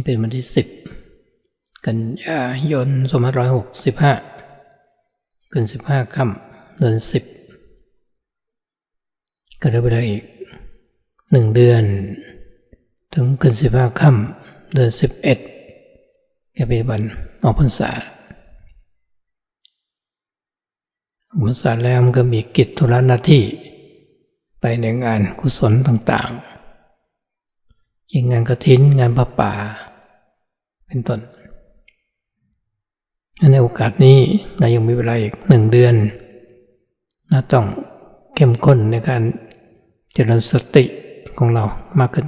นี่เป็นวันที่สิบกันยายนสองพันร้อยหกสิบห้าเกินสิบห้าค่ำเดือนสิบก็ได้เวลาอีกหนึ่งเดือน ถึงเกินสิบห้าค่ำเดือนสิบเอ็ดก็เป็นวันออกพรรษาออกพรรษาแล้วมันก็มีกิจธุระหน้าที่ ไปในงานกุศลต่างๆอย่างงานกระถินงานพระป่า เป็นต้นในโอกาสนี้เรายังมีเวลาอีกหนึ่งเดือนเราต้องเข้มข้นในการเจริญสติของเรามากขึ้น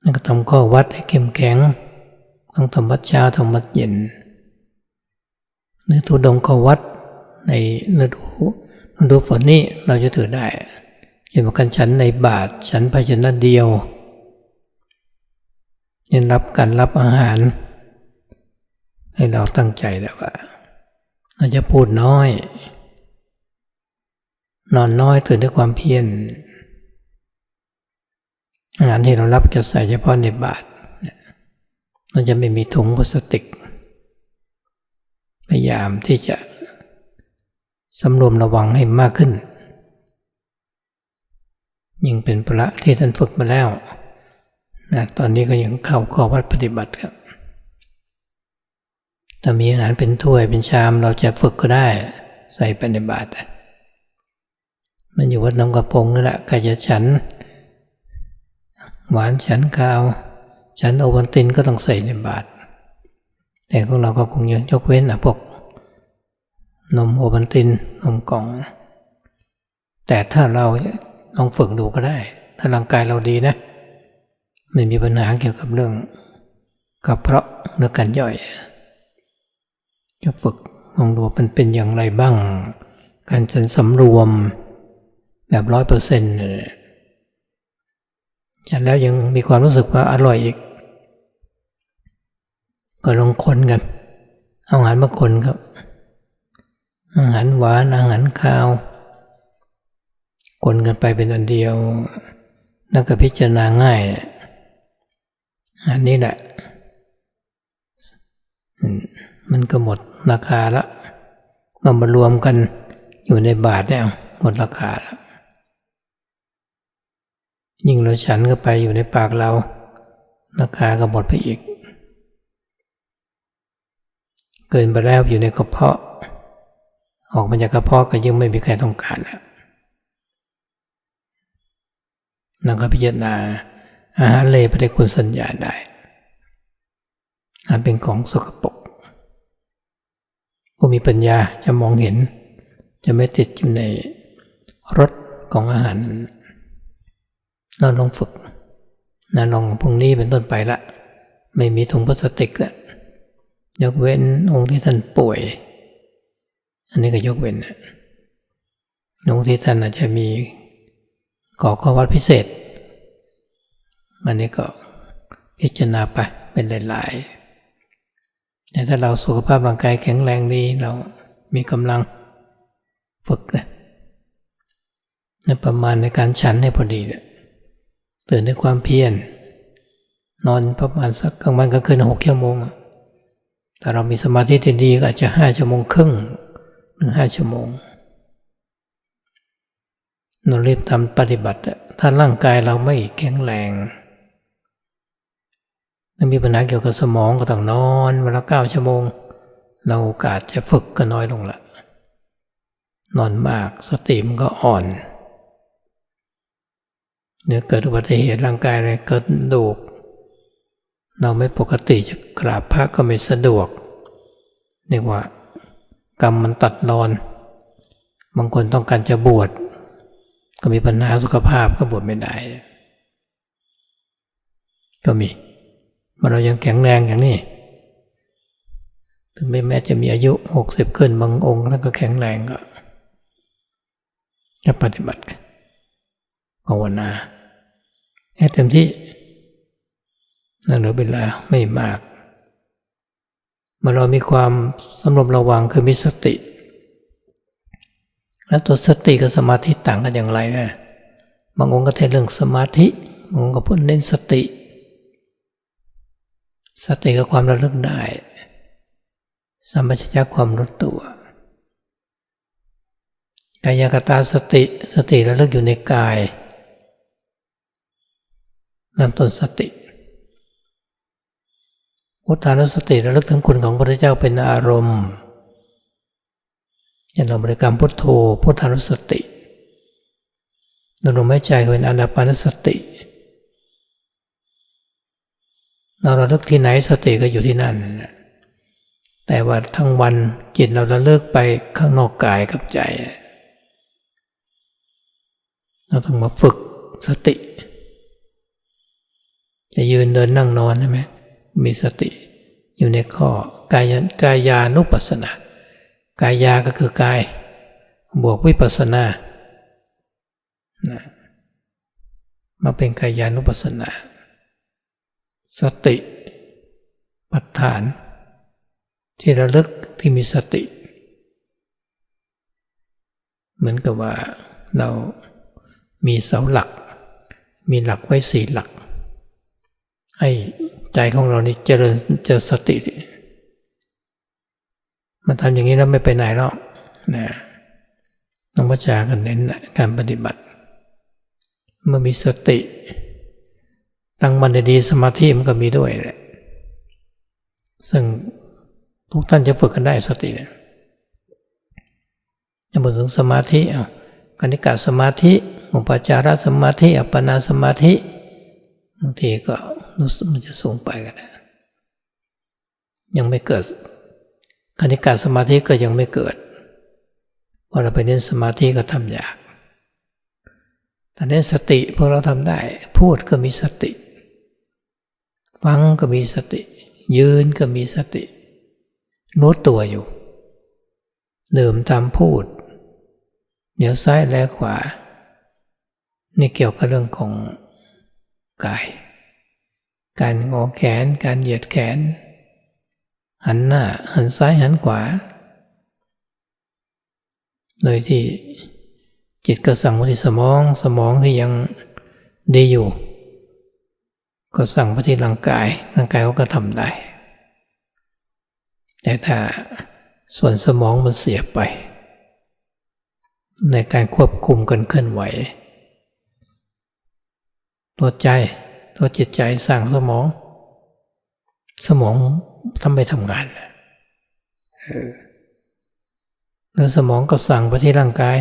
แล้วก็ทำข้อวัดให้เข้มแข็งต้องทำวัดเช้าทำวัดเย็นในทุดงข้อวัดในฤดูฤดูฝนนี้เราจะถือได้เช่นกันฉันในบาทฉันภาชนะเดียว ยันรับการรับอาหาร ให้เราตั้งใจแล้วว่าเราจะพูดน้อย นอนน้อยตื่นด้วยความเพียรอาหารที่เรารับจะใส่เฉพาะในบาทเราจะไม่มีถุงพลาสติก พยายามที่จะสำรวมระวังให้มากขึ้น ยิ่งเป็นพระที่ท่านฝึกมาแล้ว นะตอนนี้ก็ยังเข้าข้อวัดปฏิบัติครับถ้ามีอาหารเป็นถ้วยเป็นชามเราจะฝึกก็ได้ ใส่ไปในบาตรมันอยู่วัดน้ำกระพงนั่นแหละใครจะฉัน หวานฉันข้าว ฉันโอวันตินก็ต้องใส่ในบาตรแต่ของเราก็คงยังยกเว้นอะพวกนมโอวันตินนมกล่อง แต่ถ้าเราลองฝึกดูก็ได้ ถ้าร่างกายเราดีนะ ไม่มีปัญหาเกี่ยวกับเรื่องกระเพาะเนื้อกันย่อยจะฝึกลองดูมันเป็นอย่างไรบ้าง การฉันสำรวมแบบร้อยเปอร์เซ็นต์ฉันแล้วยังมีความรู้สึกว่าอร่อยอีก ก็ลองคนกัน เอาอาหารมาคนครับ อาหารหวานอาหารข้าว คนกันไปเป็นอันเดียวแล้วก็พิจารณาง่าย อันนี้แหละ มันก็หมดราคาละมันมารวมกันอยู่ในบาทเนี่ยหมดราคาแล้วยิ่งเราฉันก็ไปอยู่ในปากเรา ราคาก็หมดไปอีก เกินไปแล้วอยู่ในกระเพาะ ออกมาจากกระเพาะก็ยังไม่มีใครต้องการแล้วนั่นก็พิจารณา อาหารเลยปฏิคุณสัญญาได้อาจเป็นของสกปรกผู้มีปัญญาจะมองเห็น จะไม่ติดอยู่ในรสของอาหารเราลองฝึกนะลองพรุ่งนี้เป็นต้นไปละ ไม่มีถุงพลาสติกละยกเว้นองค์ที่ท่านป่วย อันนี้ก็ยกเว้นองค์ที่ท่านอาจจะมีก่อข้อวัดพิเศษ อันนี้ก็พิจารณาไปเป็นหลายๆแต่ถ้าเราสุขภาพร่างกายแข็งแรงดีเรามีกำลังฝึกนะประมาณในการฉันให้พอดีเนี่ยตื่นด้วยความเพียรนอนประมาณสักกลางวันกลางคืนหกชั่วโมงแต่เรามีสมาธิดีก็อาจจะห้าชั่วโมงครึ่งหรือห้าชั่วโมงเรารีบทำปฏิบัติ ถ้าร่างกายเราไม่แข็งแรง มันมีปัญหาเกี่ยวกับสมองก็ต้องนอนเวลาเก้าชั่วโมง เราโอกาสจะฝึกก็น้อยลงละนอนมากสติมันก็อ่อนเนี่ยเกิดอุบัติเหตุร่างกายอะไรเกิดดูก เราไม่ปกติจะกราบพระก็ไม่สะดวกเรียกว่ากรรมมันตัดรอน บางคนต้องการจะบวชก็มีปัญหาสุขภาพก็บวชไม่ได้ ก็มี มาเรายังแข็งแรงอย่างนี้ถึงแม้จะมีอายุหกสิบขึ้นบางองค์แล้วก็แข็งแรงก็จะปฏิบัติภาวนาให้เต็มที่นั่นเหลือเวลาไม่มากเมื่อเรามีความสำรวมระวังคือมีสติ แล้วตัวสติกับสมาธิต่างกันอย่างไรนะบางองค์ก็เทศเรื่องสมาธิบางองค์ก็พูดเน้นสติ สติกับความระลึกได้สัมปชัญญะความรู้ตัวกายกตาสติสติระลึกอยู่ในกายเริ่มต้นสติพุทธานุสติระลึกถึงคุณของพระพุทธเจ้าเป็นอารมณ์อย่างเราบริกรรมพุทโธพุทธานุสติลมหายใจเป็นอนาปานสติ เราระลึกที่ไหนสติก็อยู่ที่นั่น แต่ว่าทั้งวันจิตเราระลึกไปข้างนอกกายกับใจ เราต้องมาฝึกสติ จะยืนเดินนั่งนอนใช่ไหมมีสติอยู่ในข้อกายกายานุปัสสนากายาก็คือกาย บวกวิปัสสนานะมาเป็นกายานุปัสสนา สติปัฏฐาน ที่ระลึกที่มีสติ เหมือนกับว่าเรามีเสาหลัก มีหลักไว้สี่หลัก ให้ใจของเรานี่เจริญเจริญสติ มันทำอย่างนี้แล้วไม่ไปไหนหรอกนะน้องพระจากันเน้นการปฏิบัติ เมื่อมีสติ ตั้งมันดีสมาธิมันก็มีด้วยแหละซึ่งทุกท่านจะฝึกกันได้สติเนี่ยจะพูดถึงสมาธิอะกนิกาสมาธิอุปจารสมาธิอัปปนาสมาธิบางทีก็รู้สึกมันจะสูงไปกันนะยังไม่เกิดคณิกาสมาธิก็ยังไม่เกิดพอเราไปเน้นสมาธิก็ทำยากแต่เน้นสติพวกเราทำได้ พูดก็มีสติ ฟังก็มีสติ ยืนก็มีสติรู้ตัวอยู่ดื่มทำพูด เดี๋ยวซ้ายและขวา นี่เกี่ยวกับเรื่องของกาย การงอแขน การเหยียดแขน หันหน้า หันซ้ายหันขวา โดยที่จิตก็สั่งไปที่สมองสมองที่ยังดีอยู่ ก็สั่งไปที่ร่างกาย ร่างกายเขาก็ทำได้ แต่ถ้าส่วนสมองมันเสียไป ในการควบคุมกันเคลื่อนไหวตัวใจตัวจิตใจสั่งสมอง สมองทำไปทำงานเนื้อสมองก็สั่งไปที่ร่างกาย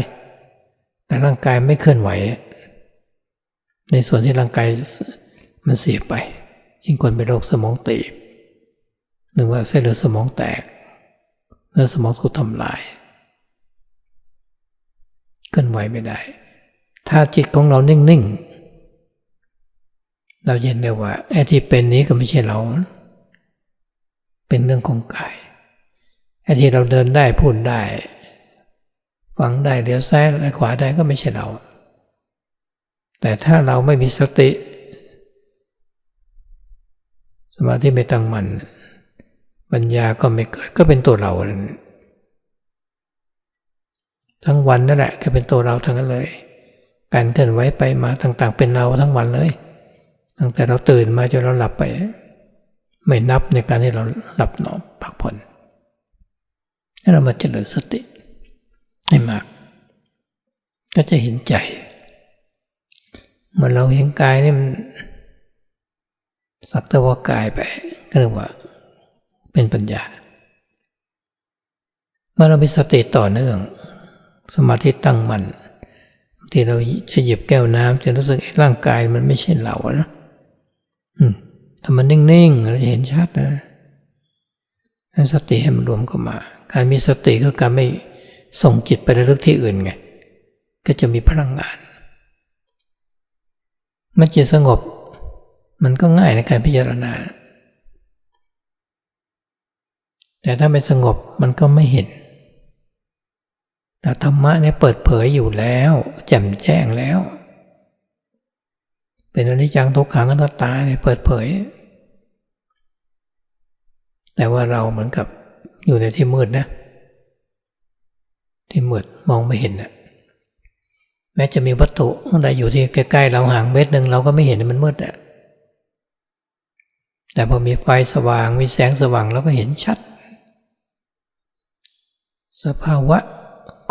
แต่ร่างกายไม่เคลื่อนไหว ในส่วนที่ร่างกาย มันเสียไป ยิ่งคนเป็นโรคสมองตีบหรือว่าเส้นเลือดสมองแตกเนื้อสมองถูกทำลายเคลื่อนไหวไม่ได้ ถ้าจิตของเรานิ่งๆ เราเห็นได้ว่าไอ้ที่เป็นนี้ก็ไม่ใช่เรา เป็นเรื่องของกายไอ้ที่เราเดินได้พูดได้ฟังได้เลี้ยวซ้ายและขวาได้ก็ไม่ใช่เรา แต่ถ้าเราไม่มีสติ สมาธิไม่ตั้งมัน่นปัญญาก็ไม่เกิดก็เป็นตัวเรา ทั้งวันนั่นแหละก็เป็นตัวเราทั้งนั้นเลย การเคลื่อนไหวไปมาต่างๆ เป็นเราทั้งวันเลย ตั้งแต่เราตื่นมาจนเราหลับไป ไม่นับในการที่เราหลับนอนพักผ่อนให้เรามาเจริญสติให้มาก ก็จะเห็นใจเมื่อเราเห็นกายนี่มัน สักแต่ว่ากายไปก็เรียกว่าเป็นปัญญา เมื่อเรามีสติต่อเนื่อง สมาธิตั้งมัน่นที่เราจะหยิบแก้วน้ำจะรู้สึกร่างกายมันไม่ใช่เรานะถ้ามันนิ่งๆเราจะเห็นชัดนะนั้นสติให้มันรวมเข้ามา การมีสติก็การไม่ส่งจิตไประลึกที่อื่นไง ก็จะมีพลังงานเมื่อจิตสงบ มันก็ง่ายในการพิจารณา แต่ถ้าไม่สงบมันก็ไม่เห็นแต่ธรรมะเนี่ยเปิดเผยอยู่แล้ว แจ่มแจ้งแล้ว เป็นอนิจจังทุกขังอนัตตาเนี่ยเปิดเผย แต่ว่าเราเหมือนกับอยู่ในที่มืดนะ ที่มืดมองไม่เห็นนะแม้จะมีวัตถุอะไรอยู่ที่ใกล้ๆเราห่างเมตรหนึ่งเราก็ไม่เห็นมันมืดอะ แต่พอมีไฟสว่าง มีแสงสว่างแล้วก็เห็นชัด สภาวะ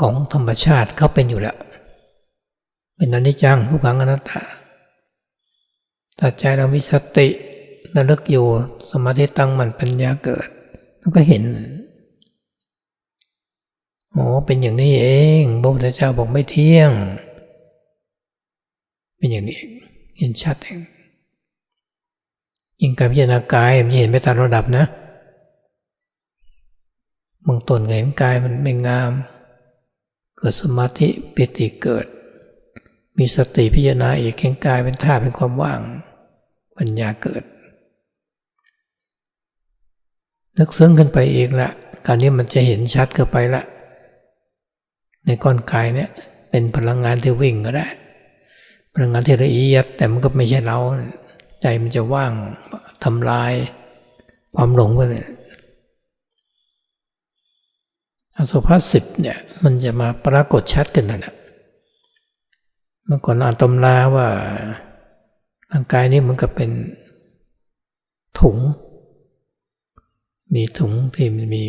ของธรรมชาติเขาเป็นอยู่แล้ว เป็นอนิจจังทุกขังอนัตตาถ้าใจเรามีสติระลึกอยู่สมาธิตั้งมันปัญญาเกิดมันก็เห็นโอ้เป็นอย่างนี้เองพระพุทธเจ้าบอกไม่เที่ยง เป็นอย่างนี้เห็นชัดเอง ยิ่งการพิจารณากายมันเห็นไปตามระดับนะบางตนเห็นกายมันไม่งาม เกิดสมาธิปิติเกิด มีสติพิจารณาอีกเห็นกายเป็นธาตุเป็นความว่าง ปัญญาเกิดนึกซึ้งขึ้นไปอีกละการนี้มันจะเห็นชัดขึ้นไปละ ในก้อนกายเนี่ยเป็นพลังงานที่วิ่งก็ได้ พลังงานที่ละเอียดแต่มันก็ไม่ใช่เรา ใจมันจะว่างทำลายความหลงไปเลยอสุภาสิบเนี่ยมันจะมาปรากฏชัดกันนั่นแหละเมื่อก่อนอ่านตำราว่าร่างกายนี้มันก็เป็นถุง มีถุงที่มันมี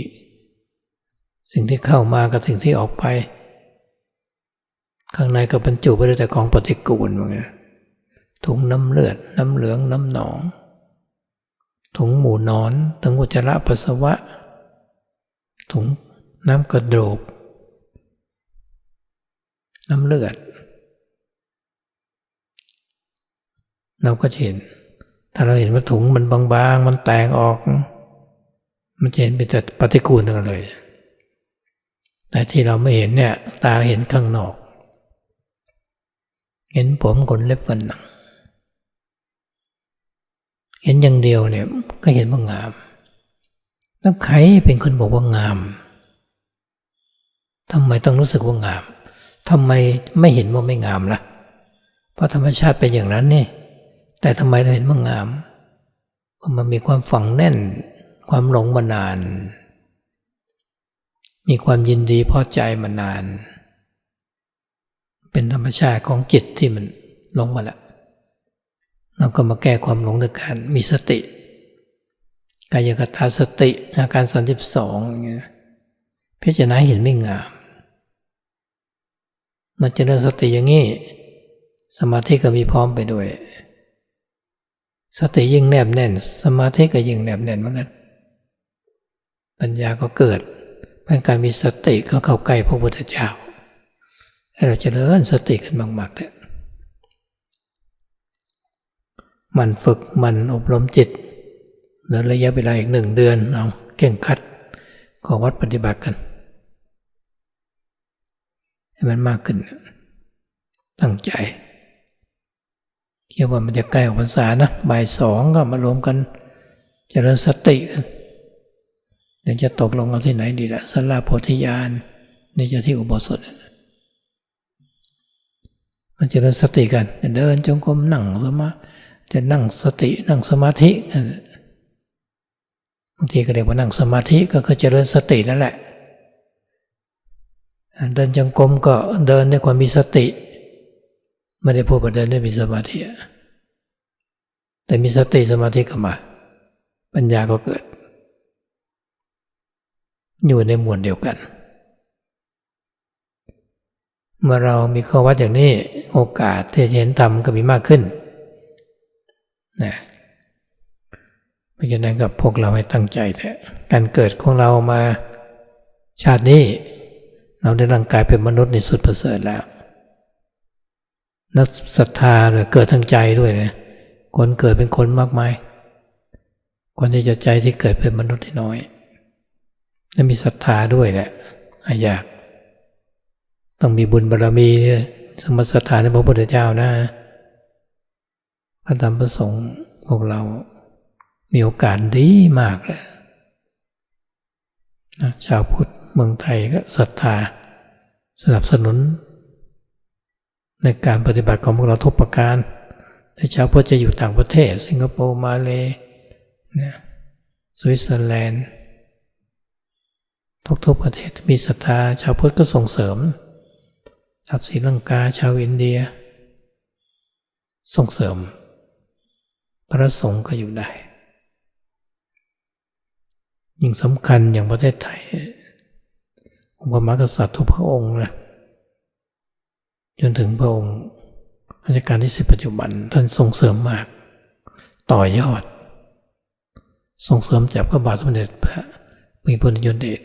สิ่งที่เข้ามากับสิ่งที่ออกไป ข้างในก็บรรจุไปด้วยแต่ของปฏิกูลเหมือนกัน ถุงน้ำเลือด น้ำเหลือง น้ำหนอง ถุงหมูนอน ถุงอุจจาระปัสสาวะ ถุงน้ำกระดูกน้ำเลือด เราก็จะเห็น ถ้าเราเห็นว่าถุงมันบางๆ มันแตกออก มันจะเห็นเป็นแต่ปฏิกูลทั้งนั้นเลย แต่ที่เราไม่เห็นเนี่ย ตาเห็นข้างนอก เห็นผมขนเล็บฟันหนัง เห็นอย่างเดียวเนี่ยก็เห็นว่างาม แล้วใครเป็นคนบอกว่างามทำไมต้องรู้สึกว่างามทำไมไม่เห็นว่าไม่งามละ่ะ เพราะธรรมชาติเป็นอย่างนั้นนี่แต่ทำไมเราเห็นว่างามเพราะมันมีความฝังแน่น ความหลงมานาน มีความยินดีพอใจมานาน เป็นธรรมชาติของจิตที่มันหลงมาแล้ว เราก็มาแก้ความหลงด้วยการมีสติ กายกตาสติอาการสันติสองอย่างเงี้ยพิจารณาเห็นไม่งามมันเริญสติอย่างนี้ สมาธิก็มีพร้อมไปด้วย สติยิ่งแนบแน่น สมาธิก็ยิ่งแนบแน่นเหมือนกัน ปัญญาก็เกิดเป็นการมีสติก็เข้าใกล้พระพุทธเจ้าให้เราเจริญสติกันมากๆเลย มันฝึกมันอบรมจิตเหลือระยะเวลาอีกหนึ่งเดือนเอาเก่งคัดขอวัดปฏิบัติกัน ให้มันมากขึ้น ตั้งใจเกี่ยวว่ามันจะใกล้ออกพรรษานะบ่ายสองก็มารวมกันจเจริญสติกันเดี๋ยวจะตกลงเอาที่ไหนดีละสลาโพธิญาณนี่จะที่อุโบสถ มันจเจริญสติกัน เดินจงกรมนั่งสมา จะนั่งสตินั่งสมาธิบางทีก็เรียกว่านั่งสมาธิก็คือเจริญสตินั่นแหละ เดินจงกรมก็เดินด้วยความมีสติ ไม่ได้พูดว่าเดินด้วยมีสมาธิ แต่มีสติสมาธิก็มา ปัญญาก็เกิด อยู่ในหมวดเดียวกัน เมื่อเรามีข้อวัดอย่างนี้โอกาสที่จะเห็นธรรมก็มีมากขึ้น นะเพราะฉะนั้นกับพวกเราให้ตั้งใจแต่การเกิดของเรามาชาตินี้ เราได้ร่างกายเป็นมนุษย์ในสุดประเสริฐแล้ว นักศรัทธาเลยเกิดทั้งใจด้วยนะคนเกิดเป็นคนมากมาย คนที่จะใจที่เกิดเป็นมนุษย์น้อยและมีศรัทธาด้วยแหละอยาก ต้องมีบุญบารรมีสมศรัทธาในพระพุทธเจ้านะ พระธรรมประสงค์พวกเรา มีโอกาสดีมากเลยชาวพุทธเมืองไทยก็ศรัทธา สนับสนุน ในการปฏิบัติของพวกเราทุกประการ แต่ชาวพุทธจะอยู่ต่างประเทศ สิงคโปร์มาเลยนะสวิตเซอร์แลนด์ ทุกๆประเทศมีศรัทธา ชาวพุทธก็ส่งเสริมชาวศรีลังกา ชาวอินเดีย ส่งเสริม พระสงฆ์ก็อยู่ได้ ยิ่งสำคัญอย่างประเทศไทย องค์พระมหากษัตริย์ทุกพระองค์นะจนถึงพระองค์รัชกาลที่สิบปัจจุบันท่านส่งเสริมมาก ต่อยอด ส่งเสริมจากพระบาทสมเด็จพระมีพลยนเดช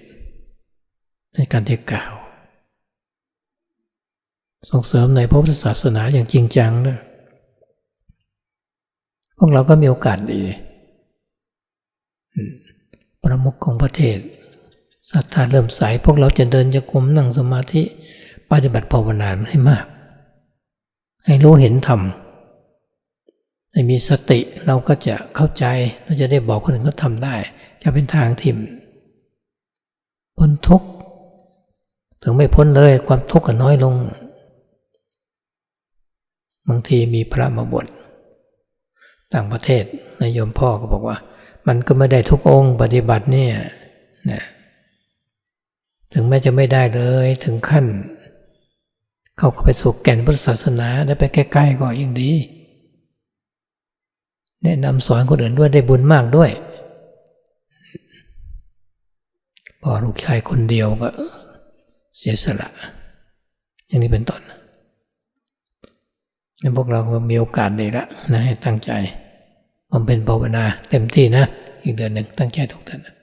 ในการที่เก่าว ส่งเสริมในพระพุทธศาสนาอย่างจริงจังนะ พวกเราก็มีโอกาสดี ประมุขของประเทศศรัทธาเริ่มใสพวกเราจะเดินจะกรมนั่งสมาธิปฏิบัติภาวนาให้มาก ให้รู้เห็นธรรมให้มีสติเราก็จะเข้าใจเราจะได้บอกคนอื่นเขาทำได้ จะเป็นทางทิมพ้นทุกข์ถึงไม่พ้นเลยความทุกข์ก็น้อยลง บางทีมีพระมาบวช ต่างประเทศนายโยมพ่อก็บอกว่า มันก็ไม่ได้ทุกองค์ปฏิบัติเนี่ยนะถึงแม้จะไม่ได้เลยถึงขั้น เข้าไปสู่แก่นพุทธศาสนาได้ไปใกล้ๆก็ยิ่งดี แนะนำสอนคนอื่นด้วยได้บุญมากด้วยพอลูกชายคนเดียวก็เสียสละ อย่างนี้เป็นต้น พวกเราก็มีโอกาสดีละนะให้ตั้งใจมันเป็นภาวนาเต็มที่นะ อีกเดือนหนึ่งตั้งใจทุกท่านนะ